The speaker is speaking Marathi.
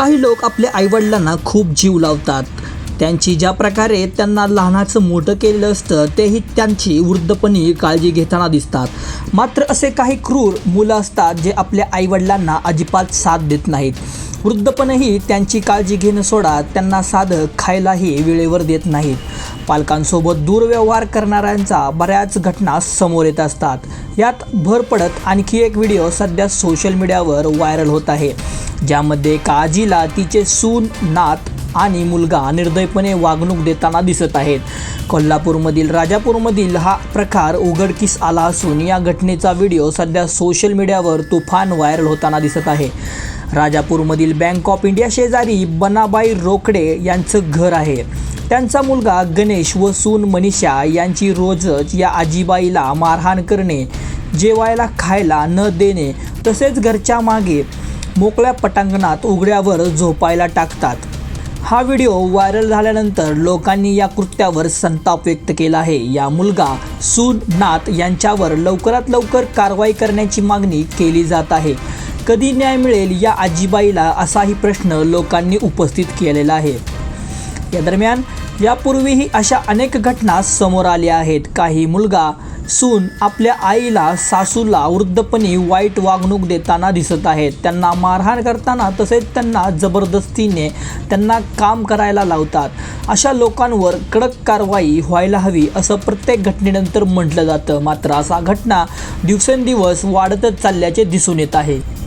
काही लोक आपल्या आईवडिलांना खूप जीव लावतात. त्यांची ज्या प्रकारे त्यांना लहानाचं मोठं केलेलं असतं तेही त्यांची वृद्धपणी काळजी घेताना दिसतात. मात्र असे काही क्रूर मुलं असतात जे आपल्या आईवडिलांना अजिबात साथ देत नाहीत. वृद्धपणही त्यांची काळजी घेणं सोडा त्यांना साधं खायलाही वेळेवर देत नाहीत. पालकांसोबत दुर्व्यवहार करणाऱ्यांचा बऱ्याच घटना समोर येत असतात. यात भर पडत आणखी एक व्हिडिओ सध्या सोशल मीडियावर व्हायरल होत आहे. ज्यामध्ये काजीला तिचे सून नात आणि मुलगा निर्दयपणे वागणूक देताना दिसत आहेत. कोल्हापूरमधील राजापूरमधील हा प्रकार उघडकीस आला असून या घटनेचा व्हिडिओ सध्या सोशल मीडियावर तुफान व्हायरल होताना दिसत आहे. राजापूरमधील बँक ऑफ इंडिया शेजारी बनाबाई रोकडे यांचं घर आहे. त्यांचा मुलगा गणेश व सून मनीषा यांची रोजच या आजीबाईला मारहाण करणे जेवायला खायला न देणे तसेच घरच्या मागे मोकळ्या पटांगणात उघड्यावर झोपायला टाकतात. हा व्हिडिओ व्हायरल झाल्यानंतर लोकांनी या कृत्यावर संताप व्यक्त केला आहे. या मुलगा सून नाथ यांच्यावर लवकरात लवकर कारवाई करण्याची मागणी केली जात आहे. कधी न्याय मिळेल या आजीबाईला असाही प्रश्न लोकांनी उपस्थित केलेला आहे. या दरम्यान यापूर्वीही अशा अनेक घटना समोर आल्या आहेत. काही मुलगा सून आपल्या आईला सासूला वृद्धपणी वाईट वागणूक देताना दिसत आहेत. त्यांना मारहाण करताना तसेच त्यांना जबरदस्तीने त्यांना काम करायला लावतात. अशा लोकांवर कडक कारवाई व्हायला हवी असं प्रत्येक घटनेनंतर म्हटलं जातं. मात्र असा घटना दिवसेंदिवस वाढतच चालल्याचे दिसून येत आहे.